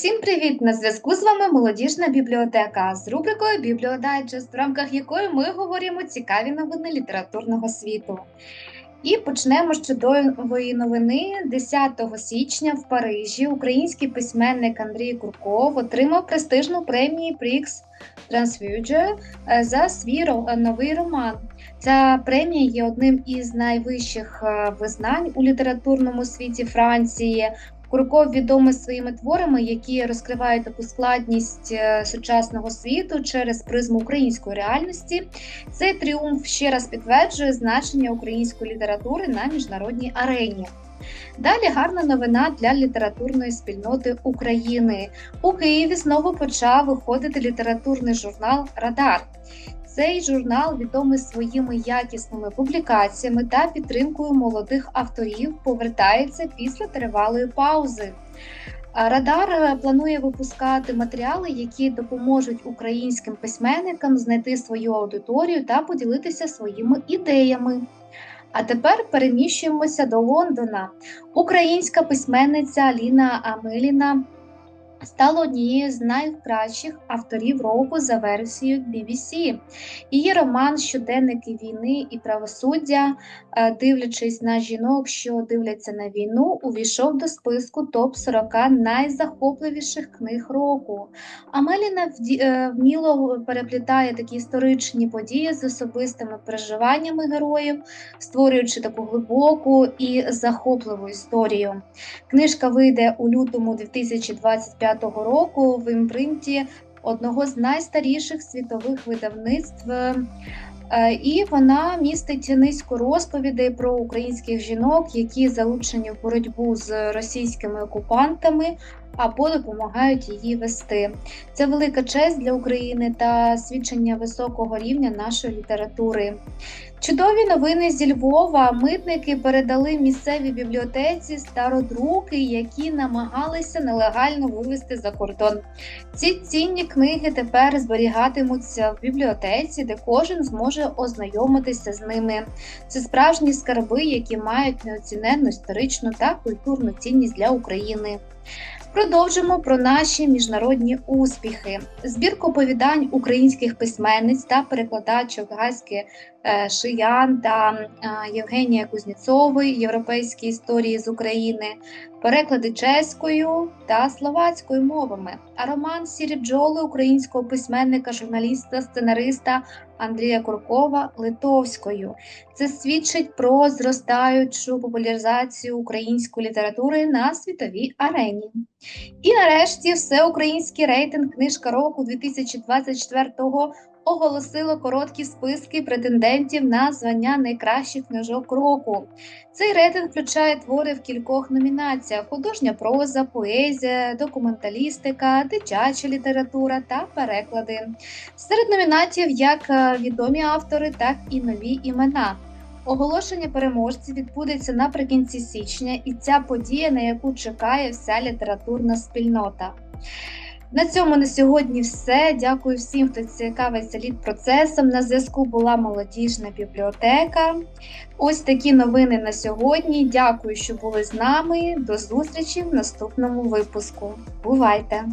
Всім привіт! На зв'язку з вами молодіжна бібліотека з рубрикою Бібліодайджест, в рамках якої ми говоримо цікаві новини літературного світу. І почнемо з чудової новини. 10 січня в Парижі український письменник Андрій Курков отримав престижну премію Prix Transfuge за свій новий роман. Ця премія є одним із найвищих е, визнань у літературному світі Франції. Курков відомий своїми творами, які розкривають таку складність е, сучасного світу через призму української реальності. Цей тріумф ще раз підтверджує значення української літератури на міжнародній арені. Далі гарна новина для літературної спільноти України. У Києві знову почав виходити літературний журнал Радар. Цей журнал відомий своїми якісними публікаціями та підтримкою молодих авторів повертається після тривалої паузи. Радар е, планує випускати матеріали, які допоможуть українським письменникам знайти свою аудиторію та поділитися своїми ідеями. А тепер переміщуємося до Лондона. Українська письменниця Аліна Амиліна стала однією з найкращих авторів року за версією BBC. Її роман Щоденники війни і правосуддя, е, дивлячись на жінок, що дивляться на війну, увійшов до списку топ 40 найзахопливіших книг року. Амеліна е, вміло переплітає такі історичні події з особистими переживаннями героїв, створюючи таку глибоку і захопливу історію. Книжка вийде у лютому 2025 року в імпринті одного з найстаріших світових видавництв. Е, І вона містить низку розповідей про українських жінок, які залучені в боротьбу з російськими окупантами або допомагають її вести. Це велика честь для України та свідчення високого рівня нашої літератури. Чудові новини зі Львова. Митники передали місцевій бібліотеці стародруки, які намагалися нелегально вивезти за кордон. Ці цінні книги тепер зберігатимуться в бібліотеці, де кожен зможе ознайомитися з ними. Це справжні скарби, які мають неоціненну історичну та культурну цінність для України. Продовжимо про наші міжнародні успіхи. Збірку оповідань українських письменниць та перекладачок Гаськи Шиян та е, Євгенія Кузніцової Європейські історії з України, переклади чеською та словацькою мовами. А роман Сірі бджоли українського письменника, журналіста, сценариста Андрія Куркова литовською. Це свідчить про зростаючу популяризацію української літератури на світовій арені. І нарешті всеукраїнський рейтинг книжка року 2024-го оголосило короткі списки претендентів на звання найкращих книжок року. Цей рейтинг включає твори в кількох номінаціях: художня проза, поезія, документалістика, дитяча література та переклади. Серед номінатів як е, відомі автори, так і нові імена. Оголошення переможців відбудеться наприкінці січня, і ця подія, на яку чекає вся літературна спільнота. На цьому на сьогодні все. Дякую всім, хто цікавиться лід-процесом. На зв'язку була молодіжна бібліотека. Ось такі новини на сьогодні. Дякую, що були з нами. До зустрічі в наступному випуску. Бувайте!